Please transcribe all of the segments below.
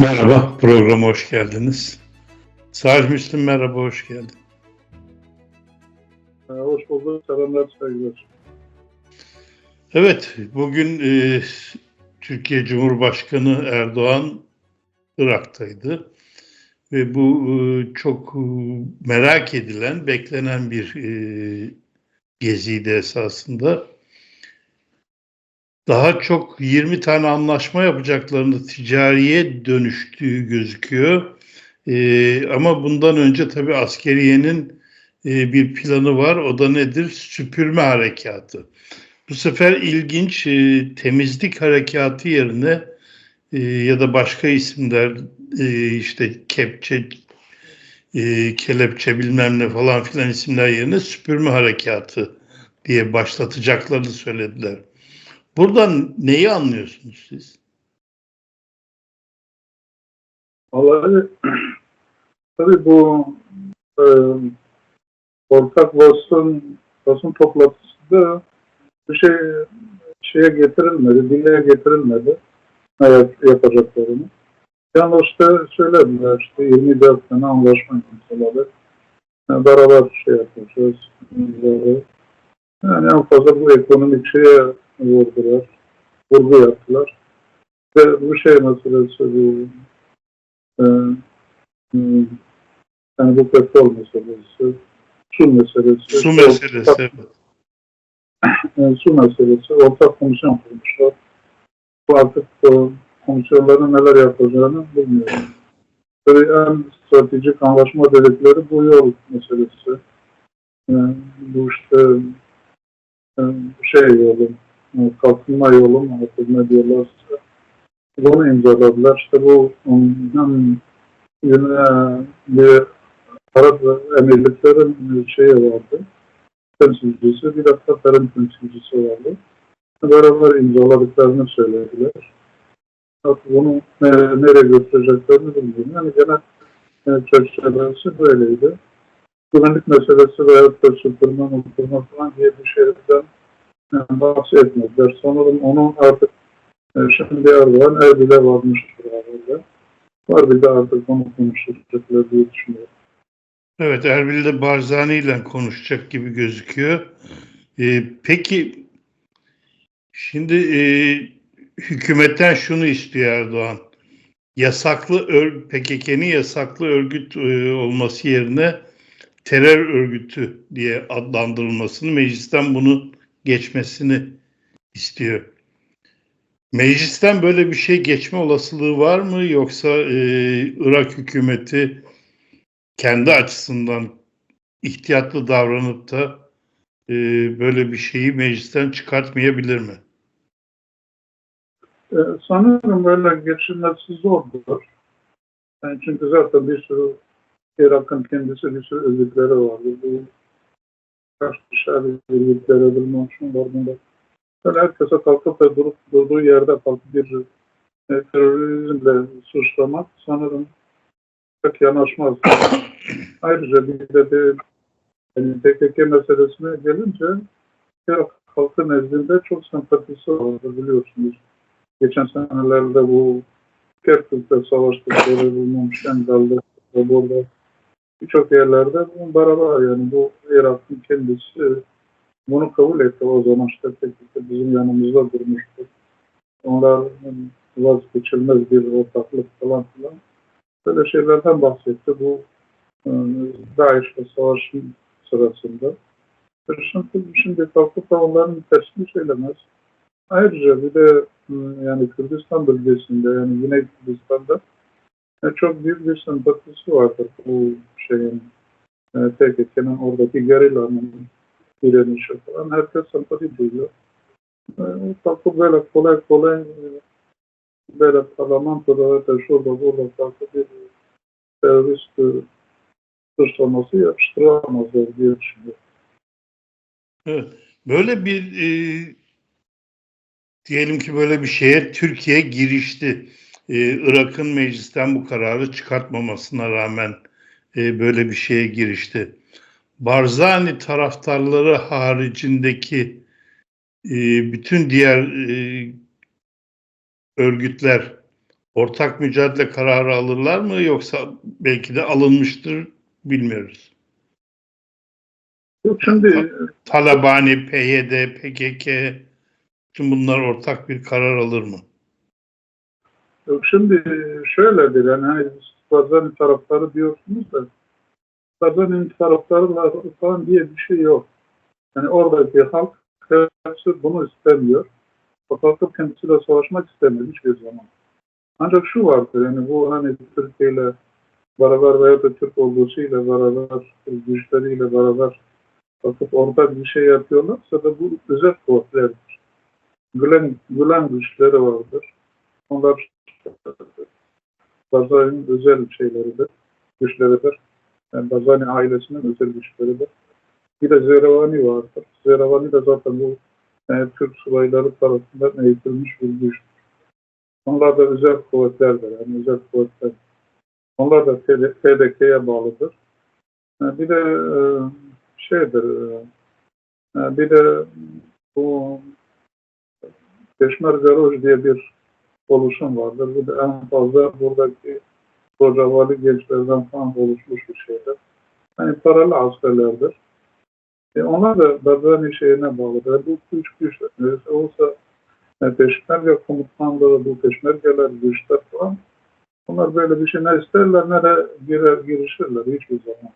Merhaba, programa hoş geldiniz. Salih Müslüm merhaba, hoş geldin. Hoş bulduk. Selamlar, saygılar. Evet, bugün e, Türkiye Cumhurbaşkanı Erdoğan Irak'taydı. Ve bu e, çok e, merak edilen, beklenen bir e, geziydi esasında. Daha çok 20 tane anlaşma yapacaklarını ticariye dönüştüğü gözüküyor. E, ama bundan önce tabii askeriyenin e, bir planı var. O da nedir? Süpürme harekatı. Bu sefer ilginç e, temizlik harekatı yerine e, ya da başka isimler e, işte kepçe, e, kelepçe bilmem ne falan filan isimler yerine süpürme harekatı diye başlatacaklarını söylediler. Buradan neyi anlıyorsunuz siz? Vallahi tabii bu e, ortak basın, basın toplantısında bir şey şeye getirilmedi, dile getirilmedi evet, yapacaklarını. Yalnız işte söylediler işte 24 tane anlaşma imzaladı. Yani beraber şey yapacağız. Yani en fazla bu ekonomik şeye vurdular, vurgu yaptılar. Ve bu şey meselesi bu e, hmm, yani bu petrol meselesi, su meselesi, Su meselesi. evet. e, su meselesi, ortak komisyon kurmuşlar. Bu artık o komisyonların neler yapacağını bilmiyorum. Tabii en stratejik anlaşma dedikleri bu yol meselesi. E, bu işte e, şey yolu, e, kalkınma yolu mu artık ne diyorlarsa bunu imzaladılar. İşte bu hem yine bir Arap Emirliklerin şeyi vardı, temsilcisi, bir de Katar'ın temsilcisi vardı. Beraber imzaladıklarını söylediler. Artık bunu ne, nereye götüreceklerini bilmiyorum. Yani genel e, çerçevesi böyleydi. Güvenlik meselesi veya da süpürme, mutlulma falan diye bir şeyden bahsetmediler. Sanırım onun artık e, şimdi Erdoğan Erbil'e varmıştır herhalde. Var bir de artık onu konuşacaklar diye düşünüyorum. Evet, Erbil'de Barzani ile konuşacak gibi gözüküyor. Ee, peki, şimdi e, hükümetten şunu istiyor Erdoğan. Yasaklı PKK'nin yasaklı örgüt e, olması yerine terör örgütü diye adlandırılmasını, meclisten bunun geçmesini istiyor. Meclisten böyle bir şey geçme olasılığı var mı yoksa e, Irak hükümeti kendi açısından ihtiyatlı davranıp da e, böyle bir şeyi meclisten çıkartmayabilir mi? E, sanıyorum böyle geçilmesi zordur. Yani çünkü zaten bir sürü Irak'ın kendisi bir sürü örgütleri vardı. Bu kaç dışarı örgütleri bilmem şun var bunda. Yani herkese kalkıp da durup durduğu yerde kalkıp bir e, terörizmle suçlamak sanırım pek yanaşmaz. Ayrıca bir de bir yani PKK meselesine gelince Irak halkı nezdinde çok sempatisi vardı biliyorsunuz. Geçen senelerde bu Kerkük'te savaştıkları bulunmuş Şengal'da, burada birçok yerlerde bunun beraber yani bu Irak'ın kendisi bunu kabul etti o zaman işte PKK bizim yanımızda durmuştu. Onlar vazgeçilmez bir ortaklık falan filan. Böyle şeylerden bahsetti. Bu e, DAEŞ'le savaşın sırasında. Şimdi, şimdi kalkıp da onların tersini söylemez. Ayrıca bir de e, yani Kürdistan bölgesinde yani Güney Kürdistan'da e, çok büyük bir sempatisi vardır bu şeyin e, PKK'nın oradaki gerilanın direnişi falan. Herkes sempati duyuyor. E, kalkıp böyle kolay kolay e, böyle parlamentoda da şurada burada kalkıp bir terörist e, suçlaması yapıştıramazlar diye düşünüyorum. Evet. Böyle bir e, diyelim ki böyle bir şeye Türkiye girişti. E, Irak'ın meclisten bu kararı çıkartmamasına rağmen e, böyle bir şeye girişti. Barzani taraftarları haricindeki e, bütün diğer e, örgütler ortak mücadele kararı alırlar mı yoksa belki de alınmıştır bilmiyoruz. Yok şimdi Talabani, PYD, PKK tüm bunlar ortak bir karar alır mı? Yok şimdi şöyledir yani hani Barzani taraftarı diyorsunuz da Barzani'nin taraftarı var falan diye bir şey yok. Yani oradaki halk hepsi bunu istemiyor. Halk kendisiyle savaşmak istemiyor hiçbir zaman. Ancak şu vardır yani bu hani Türkiye ile beraber veya da Türk ordusuyla beraber, güçleriyle beraber bakıp orada bir şey yapıyorlarsa da bu özel kuvvetlerdir. Gülen, gülen güçleri vardır. Onlar Barzani'nin özel şeyleridir, güçleridir. Yani Barzani ailesinin özel güçleridir. Bir de Zeravani vardır. Zeravani de zaten bu e, Türk subayları tarafından eğitilmiş bir güçtür. Onlar da özel kuvvetlerdir. Yani özel kuvvetler. Onlar da TDK'ye bağlıdır. E, bir de e, şeydir, e, bir de bu Peşmerga Roj diye bir oluşum vardır. Bu da en fazla buradaki Rojavali gençlerden falan oluşmuş bir şeydir. Hani paralı askerlerdir. E onlar da Barzani şeyine bağlıdır. Bu üç güç neresi olsa e, Peşmerga komutanlığı, bu Peşmergeler, güçler falan onlar böyle bir şey ne isterler ne de girer, girişirler hiçbir zaman.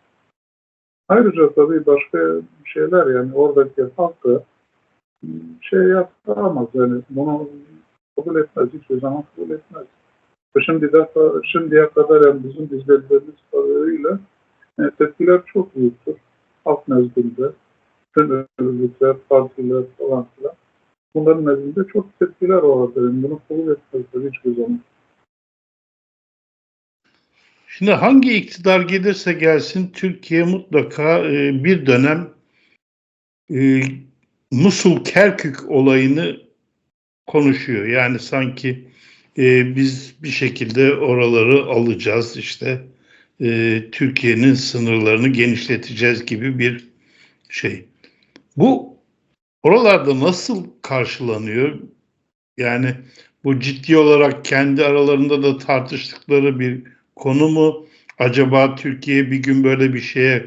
Ayrıca tabii başka şeyler yani oradaki halkı şey yapamaz yani bunu kabul etmez, hiçbir zaman kabul etmez. Şimdi de, şimdiye kadar yani bizim izlediğimiz kadarıyla e, tepkiler çok büyüktür. Halk nezdinde, tüm örgütler, partiler falan filan. Bunların nezdinde çok tepkiler vardır. Yani bunu kabul etmezler hiçbir zaman. Şimdi hangi iktidar gelirse gelsin Türkiye mutlaka e, bir dönem e, Musul Kerkük olayını konuşuyor. Yani sanki e, biz bir şekilde oraları alacağız işte e, Türkiye'nin sınırlarını genişleteceğiz gibi bir şey. Bu oralarda nasıl karşılanıyor? Yani bu ciddi olarak kendi aralarında da tartıştıkları bir konu mu? Acaba Türkiye bir gün böyle bir şeye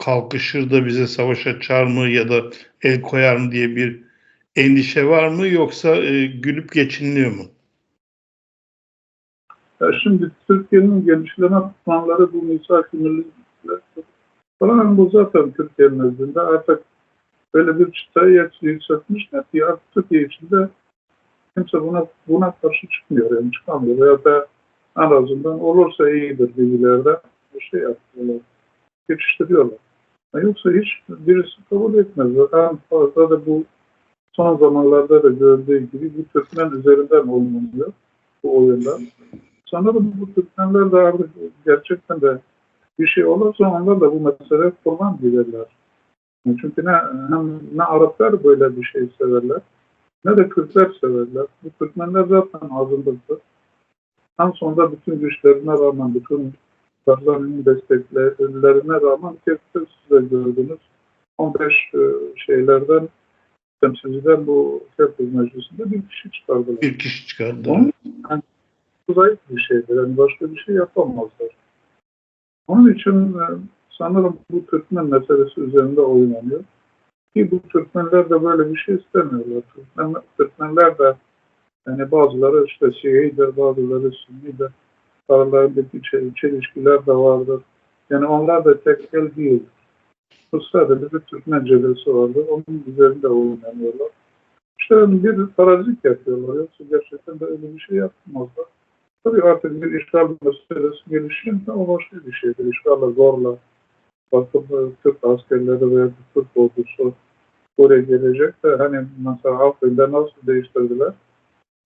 kalkışır da bize savaş açar mı ya da el koyar mı diye bir endişe var mı yoksa e, gülüp geçiniliyor mu? Ya şimdi Türkiye'nin genişleme planları bu misak falan bu zaten Türkiye'nin nezdinde artık böyle bir çıtayı yükseltmişler ki artık Türkiye içinde kimse buna buna karşı çıkmıyor yani çıkamıyor veya da en azından olursa iyidir bilgilerde bir şey yapıyorlar, geçiştiriyorlar. Yoksa hiç birisi kabul etmez. En fazla da bu son zamanlarda da gördüğü gibi bu Türkmen üzerinden oynanıyor bu oyundan. Sanırım bu Türkmenler de artık gerçekten de bir şey olursa onlar da bu mesele kurban giderler. Çünkü ne, hem, ne Araplar böyle bir şey severler ne de Kürtler severler. Bu Türkmenler zaten azınlıktır. En sonunda bütün güçlerine rağmen, bütün Barzani'nin desteklerine rağmen Kürtler size gördünüz. 15 şeylerden temsilciden bu Kürtler Meclisi'nde bir kişi çıkardılar. Bir kişi çıkardı. Onun, yani, bu zayıf bir şeydir. Yani başka bir şey yapamazlar. Onun için sanırım bu Türkmen meselesi üzerinde oynanıyor. Ki bu Türkmenler de böyle bir şey istemiyorlar. Türkmen, Türkmenler de yani bazıları işte Şii'dir, bazıları Sünni'dir. Aralarındaki çelişkiler de vardır. Yani onlar da tek el değil. Bu sadece bir Türkmen cephesi vardır. Onun üzerinde oynanıyorlar. İşte bir parazit yapıyorlar. Yoksa gerçekten de öyle bir şey yapmazlar. Tabii artık bir işgal meselesi gelişince o başka bir şeydir. İşgalla zorla bakıp Türk askerleri veya Türk ordusu oraya gelecek de hani mesela Afrin'de nasıl değiştirdiler?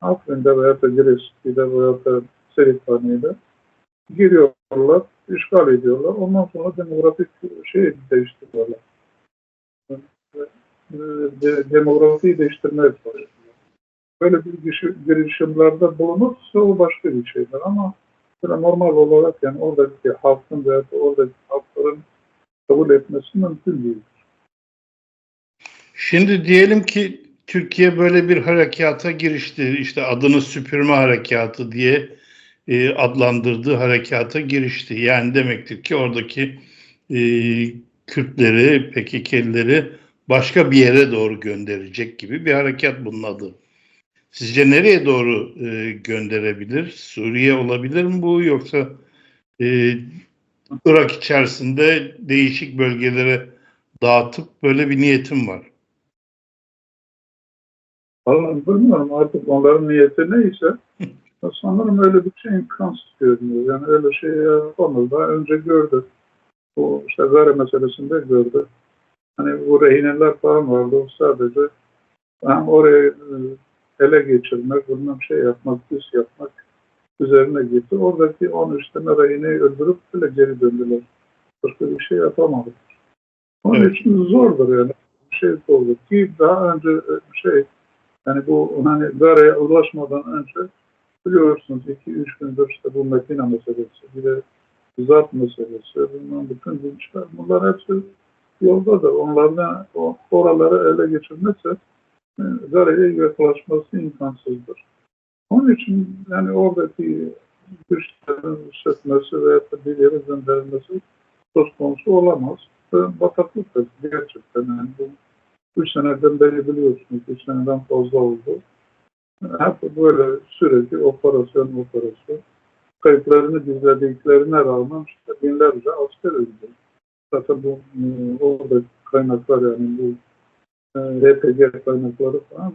Afrin'de veya da Giresun'da veya da Seyithane'de giriyorlar, işgal ediyorlar. Ondan sonra demografik şey değiştiriyorlar. Demografiyi değiştirmeye çalışıyorlar. Böyle bir girişimlerde bulunursa o başka bir şeydir ama böyle normal olarak yani oradaki halkın veya da oradaki halkların kabul etmesi mümkün değil. Şimdi diyelim ki Türkiye böyle bir harekata girişti. İşte adını süpürme harekatı diye e, adlandırdığı harekata girişti. Yani demektir ki oradaki e, Kürtleri, PKK'lileri başka bir yere doğru gönderecek gibi bir harekat bunun adı. Sizce nereye doğru e, gönderebilir? Suriye olabilir mi bu yoksa e, Irak içerisinde değişik bölgelere dağıtıp böyle bir niyetim var. Vallahi bilmiyorum artık onların niyeti neyse sanırım öyle bir şey imkansız görünüyor. Yani öyle şey yapamaz. Daha önce gördü. Bu işte Gare meselesinde gördü. Hani bu rehineler falan vardı. O sadece hem oraya e, ele geçirmek, bundan şey yapmak, düz yapmak üzerine gitti. Oradaki 13 tane rehineyi öldürüp bile geri döndüler. Başka bir şey yapamadık. Onun Evet. için zordur yani. Bir şey zordur. Ki daha önce e, şey yani bu hani Gare'ye ulaşmadan önce biliyorsunuz 2-3 gündür işte bu Medine meselesi, bir de zat meselesi, bunların bütün dinçler, bunlar hepsi yoldadır. Onlardan oraları ele geçirmezse e, Gare'ye yaklaşması imkansızdır. Onun için yani oradaki güçlerin hissetmesi veya da bir yere gönderilmesi söz konusu olamaz. Bataklıktır gerçekten. Yani bu üç seneden beri biliyorsunuz, üç seneden fazla oldu. Hep böyle sürekli operasyon operasyon. Kayıplarını gizlediklerine rağmen işte binlerce asker öldü. Zaten bu e, orada kaynaklar yani bu e, RPG kaynakları falan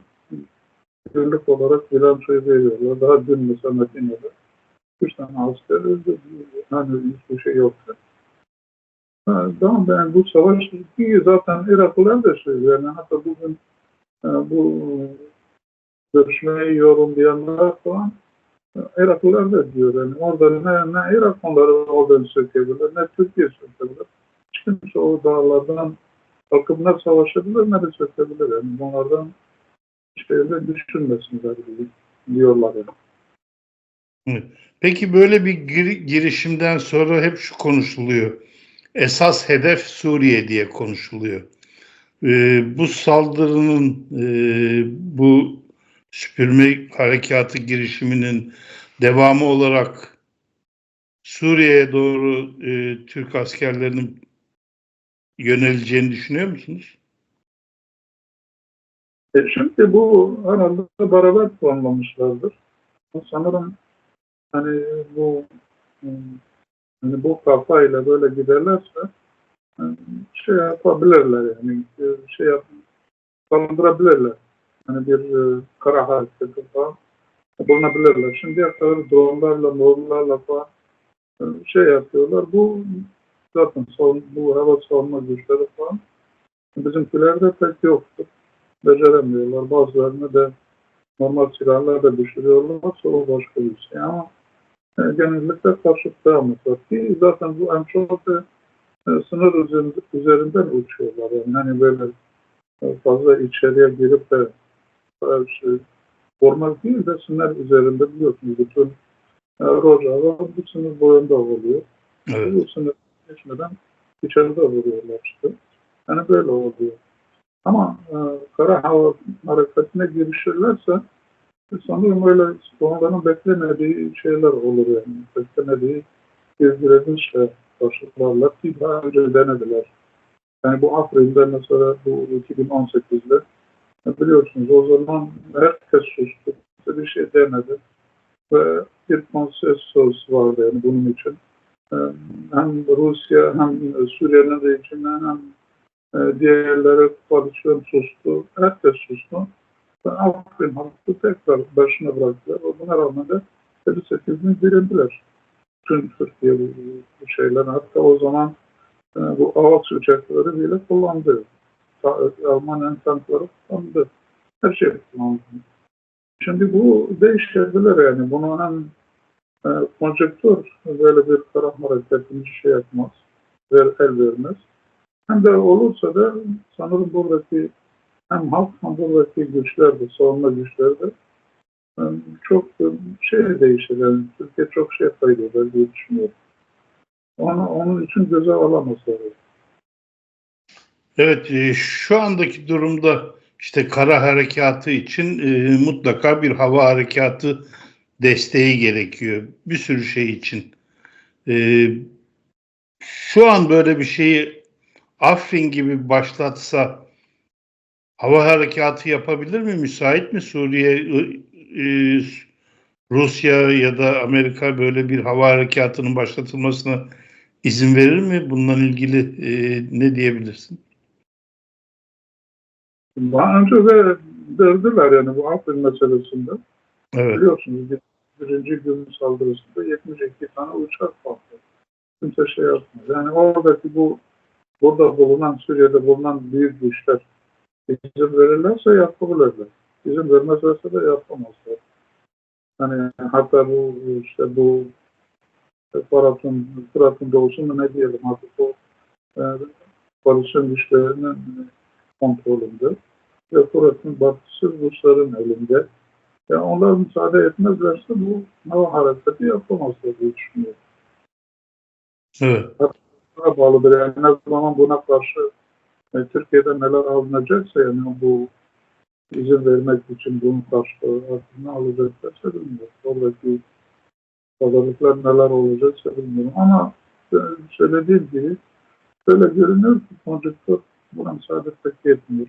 günlük olarak bilançoyu veriyorlar. Daha dün mesela Medine'de üç tane asker öldü. Hani hiçbir şey yoktu. Ha, tamam ben bu savaş zaten Iraklılar da söylüyor. Yani hatta bugün e, bu görüşmeyi yorumlayanlar falan Iraklılar da diyor. Yani orada ne, ne Irak onları oradan sökebilir ne Türkiye sökebilir. Hiç kimse o dağlardan ne savaşabilir ne de sökebilir. Yani bunlardan öyle düşünmesinler diyorlar yani. Peki böyle bir gir- girişimden sonra hep şu konuşuluyor. Esas hedef Suriye diye konuşuluyor. Ee, bu saldırının, e, bu süpürme harekatı girişiminin devamı olarak Suriye'ye doğru e, Türk askerlerinin yöneleceğini düşünüyor musunuz? E şimdi bu herhalde beraber planlamışlardır. Sanırım hani bu hmm, hani bu kafayla böyle giderlerse hmm, şey yapabilirler yani e, şey yap, kaldırabilirler. Hani bir e, kara hareketi falan bulunabilirler. Şimdiye kadar dronlarla, morlarla falan e, şey yapıyorlar. Bu zaten savun, bu hava savunma güçleri falan bizimkilerde pek yoktur beceremiyorlar. Bazılarını da normal silahlar da düşürüyorlar. O başka bir şey ama e, genellikle karşı dayanmışlar. Ki zaten bu en çok da e, sınır üzerinde, üzerinden uçuyorlar. Yani hani böyle e, fazla içeriye girip de formal değil de sınır üzerinde biliyorsunuz. Bütün e, Rojava bu sınır boyunda oluyor. Evet. Bu sınır geçmeden içeride vuruyorlar işte. Yani böyle oluyor. Ama e, kara hava hareketine girişirlerse sanırım öyle onların beklemediği şeyler olur yani. Beklemediği bir direnişle karşılarlar ki daha önce denediler. Yani bu Afrin'de mesela bu 2018'de e, biliyorsunuz o zaman herkes sustu. Bir şey demedi. Ve bir konsensus vardı yani bunun için. E, Hem Rusya hem Suriye'nin içinde hem e, diğerleri koalisyon sustu, herkes sustu. Ve Afrin halkı tekrar başına bıraktılar. Buna rağmen de 58 bin direndiler. Tüm Türkiye bu, şeyler. Hatta o zaman e, bu AVAX uçakları bile kullandı. Almanya'nın tankları kullandı. Her şey kullandı. Şimdi bu değişebilir yani. Bunu hem e, konjektör böyle bir kara hareketini şey yapmaz, ver, el vermez. Hem de olursa da sanırım buradaki hem halk hem buradaki güçler de, savunma güçleri de e, çok şey değişir. Yani Türkiye çok şey kaybeder diye düşünüyorum. Onu, onun için göze alamazlar. Evet, e, şu andaki durumda işte kara harekatı için e, mutlaka bir hava harekatı desteği gerekiyor. Bir sürü şey için. Ee, şu an böyle bir şeyi Afrin gibi başlatsa hava harekatı yapabilir mi? Müsait mi Suriye, e, Rusya ya da Amerika böyle bir hava harekatının başlatılmasına izin verir mi? Bununla ilgili e, ne diyebilirsin? Daha önce de verdiler yani bu Afrin meselesinde. Evet. Biliyorsunuz bir- birinci gün saldırısında 72 tane uçak patladı. Kimse şey yapmıyor. Yani oradaki bu burada bulunan, Suriye'de bulunan büyük güçler izin verirlerse yapabilirler. İzin vermezlerse de yapamazlar. Hani hatta bu işte bu Fırat'ın, Fırat'ın doğusu mu ne diyelim artık o e, koalisyon güçlerinin kontrolünde ve Fırat'ın batısı Rusların elinde. Yani onlar müsaade etmezlerse bu hava hareketi yapamazlar diye düşünüyorum. Evet. Buna bağlıdır. Yani ne zaman buna karşı e, Türkiye'de neler alınacaksa yani bu izin vermek için bunun karşılığı altına alacaklarsa bilmiyorum. Oradaki pazarlıklar neler olacaksa bilmiyorum. Ama e, söylediğim gibi böyle görünüyor ki konjüktür buna müsaade pek etmiyor.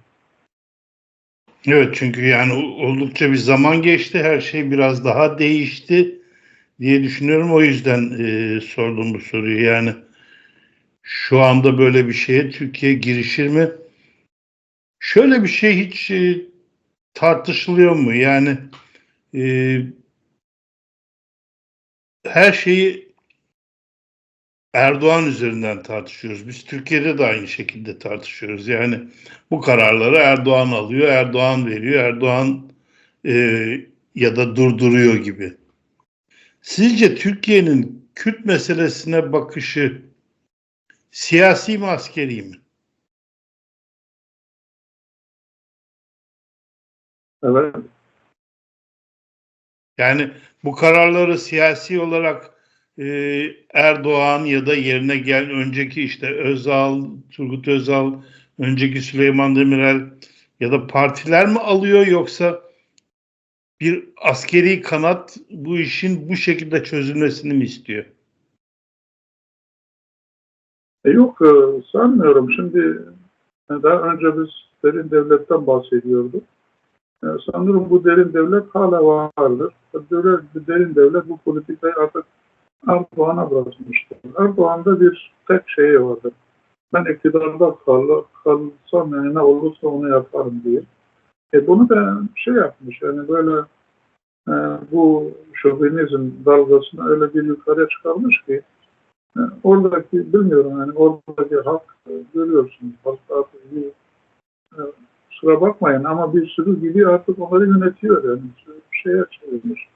Evet çünkü yani oldukça bir zaman geçti. Her şey biraz daha değişti diye düşünüyorum. O yüzden e, sordum bu soruyu. Yani şu anda böyle bir şeye Türkiye girişir mi? Şöyle bir şey hiç e, tartışılıyor mu? Yani e, her şeyi Erdoğan üzerinden tartışıyoruz. Biz Türkiye'de de aynı şekilde tartışıyoruz. Yani bu kararları Erdoğan alıyor, Erdoğan veriyor, Erdoğan e, ya da durduruyor gibi. Sizce Türkiye'nin Kürt meselesine bakışı siyasi mi askeri mi? Evet. Yani bu kararları siyasi olarak e, Erdoğan ya da yerine gelen önceki işte Özal, Turgut Özal, önceki Süleyman Demirel ya da partiler mi alıyor yoksa bir askeri kanat bu işin bu şekilde çözülmesini mi istiyor? E yok e, sanmıyorum. Şimdi daha önce biz derin devletten bahsediyorduk. E, sanırım bu derin devlet hala vardır. Derin devlet bu politikayı artık Erdoğan'a bırakmıştır. Erdoğan'da bir tek şeyi vardır. Ben iktidarda kal, kalsam yani ne olursa onu yaparım diye. E bunu da şey yapmış yani böyle e, bu şovinizm dalgasını öyle bir yukarıya çıkarmış ki e, oradaki bilmiyorum yani oradaki halk e, görüyorsunuz. Halk artık bir e, kusura bakmayın ama bir sürü gibi artık onları yönetiyor yani şeye çevirmiş.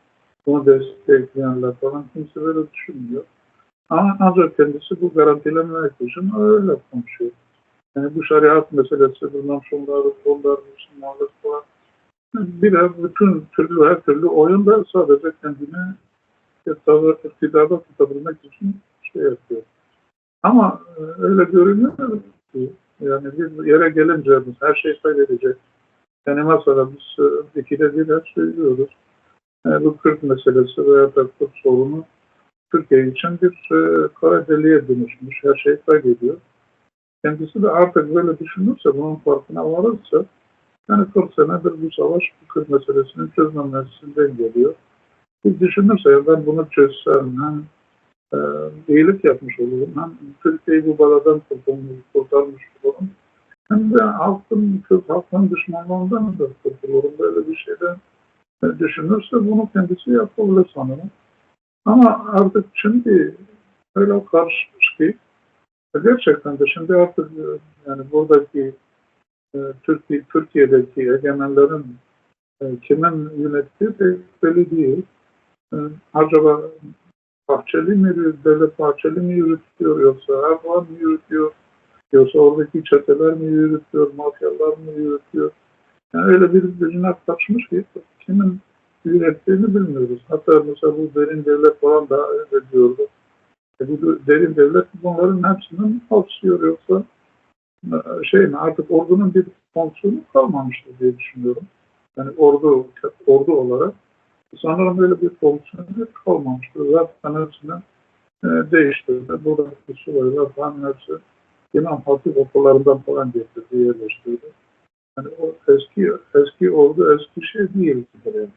Bunu destekleyenler falan kimse böyle düşünmüyor. Ama ancak kendisi bu garantilememek için öyle konuşuyor. Yani bu şeriat meselesi, bilmem şunlar, bunlar, Müslümanlık falan. Birer bütün türlü her türlü oyunda sadece kendini iktidarda, iktidarda tutabilmek için şey yapıyor. Ama e, öyle görünüyor ki yani bir yere gelince biz her şeyi kaybedecek. Yani mesela biz ikide bir hep söylüyoruz. Yani bu Kürt meselesi veya da Kürt sorunu Türkiye için bir e, kara deliğe dönüşmüş. Her şeyi kaybediyor. Kendisi de artık böyle düşünürse, bunun farkına varırsa yani 40 senedir bu savaş bu Kürt meselesinin çözmemesinden geliyor. Bir düşünürse ben bunu çözsem hem e, iyilik yapmış olurum hem Türkiye'yi bu baladan kurtulmuş, kurtarmış olurum hem de halkın, Kürt halkın düşmanlığından da kurtulurum. Böyle bir şeyden e, düşünürse bunu kendisi yapabilir sanırım. Ama artık şimdi öyle karışmış ki gerçekten de şimdi artık e, yani buradaki e, Türkiye, Türkiye'deki egemenlerin e, kimin yönettiği de belli değil. E, acaba Bahçeli mi, Devlet Bahçeli mi yürütüyor yoksa Erdoğan mı yürütüyor yoksa oradaki çeteler mi yürütüyor, mafyalar mı yürütüyor? Yani öyle bir birbirine karışmış ki kimin yönettiğini bilmiyoruz. Hatta mesela bu derin devlet falan da öyle diyordu. E bu derin devlet bunların hepsinin alçıyor yoksa e, şey mi artık ordunun bir fonksiyonu kalmamıştır diye düşünüyorum. Yani ordu ordu olarak Sanırım böyle bir fonksiyonu kalmamıştır. Zaten hepsini e, değiştirdi. Buradaki subaylar falan hepsi İmam Hatip okullarından falan getirdi, yerleştirdi. Yani o eski eski ordu eski şey değildir yani.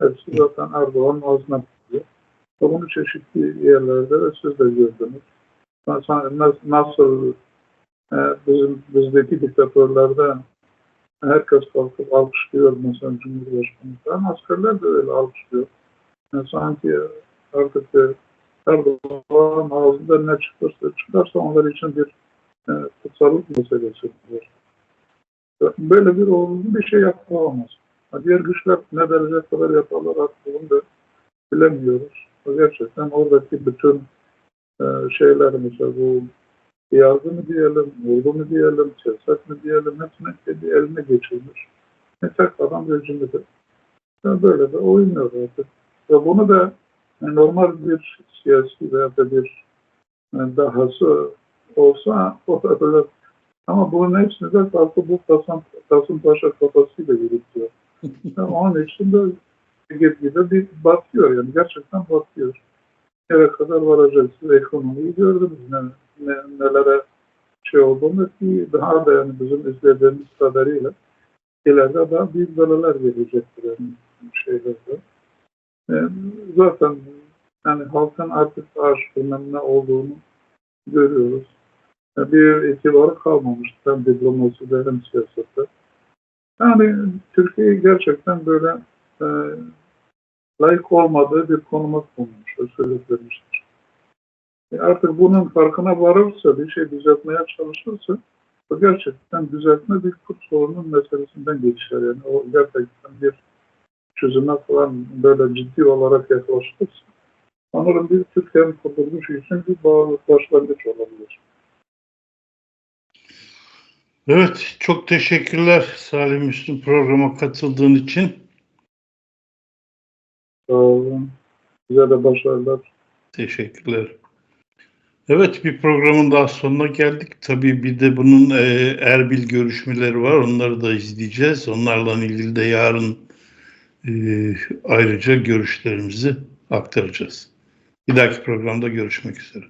Hepsi zaten Erdoğan'ın ağzına tutuyor. Bunu çeşitli yerlerde de siz de gördünüz. Mesela nas- nasıl e, bizim bizdeki diktatörlerde herkes kalkıp alkışlıyor mesela Cumhurbaşkanı falan. Askerler de öyle alkışlıyor. Yani sanki artık e, Erdoğan ağzında ne çıkarsa çıkarsa onlar için bir e, kutsallık meselesidir. Böyle bir oğlum bir şey yapamaz. Ha, Diğer güçler ne derece kadar yaparlar artık bunu da bilemiyoruz. Gerçekten oradaki bütün e, şeyler mesela bu yargı mı diyelim, ordu mu diyelim, siyaset mi diyelim hepsini kendi eline geçirmiş. Ne tek adam rejimidir. Yani böyle de oynuyor artık. Ve bunu da yani normal bir siyasi veya da bir yani dahası olsa o da böyle ama bunun hepsini de kalkıp bu Kasım, Kasımpaşa kafasıyla yürütüyor. Yani onun için de gitgide bir batıyor yani gerçekten batıyor. Nereye kadar varacaksınız ekonomiyi gördünüz ne, ne, nelere şey olduğunu ki daha da yani bizim izlediğimiz kadarıyla ileride daha büyük belalar gelecektir yani şeylerde. Yani zaten yani halkın artık aşk ne olduğunu görüyoruz. Bir itibarı kalmamış hem diplomaside hem siyasette. Yani Türkiye'yi gerçekten böyle e, layık olmadığı bir konuma konmuş, söylemiştir. E artık bunun farkına varırsa, bir şey düzeltmeye çalışırsa, o gerçekten düzeltme bir Kürt sorunun meselesinden geçer. Yani o gerçekten bir çözüme falan böyle ciddi olarak yaklaşırsa, sanırım bir Türkiye'nin kurtuluşu için bir başlangıç olabilir. Evet, çok teşekkürler Salim Müslüm programa katıldığın için. Sağ olun. Size de başarılar. Teşekkürler. Evet, bir programın daha sonuna geldik. Tabii bir de bunun e, Erbil görüşmeleri var. Onları da izleyeceğiz. Onlarla ilgili de yarın e, ayrıca görüşlerimizi aktaracağız. Bir dahaki programda görüşmek üzere.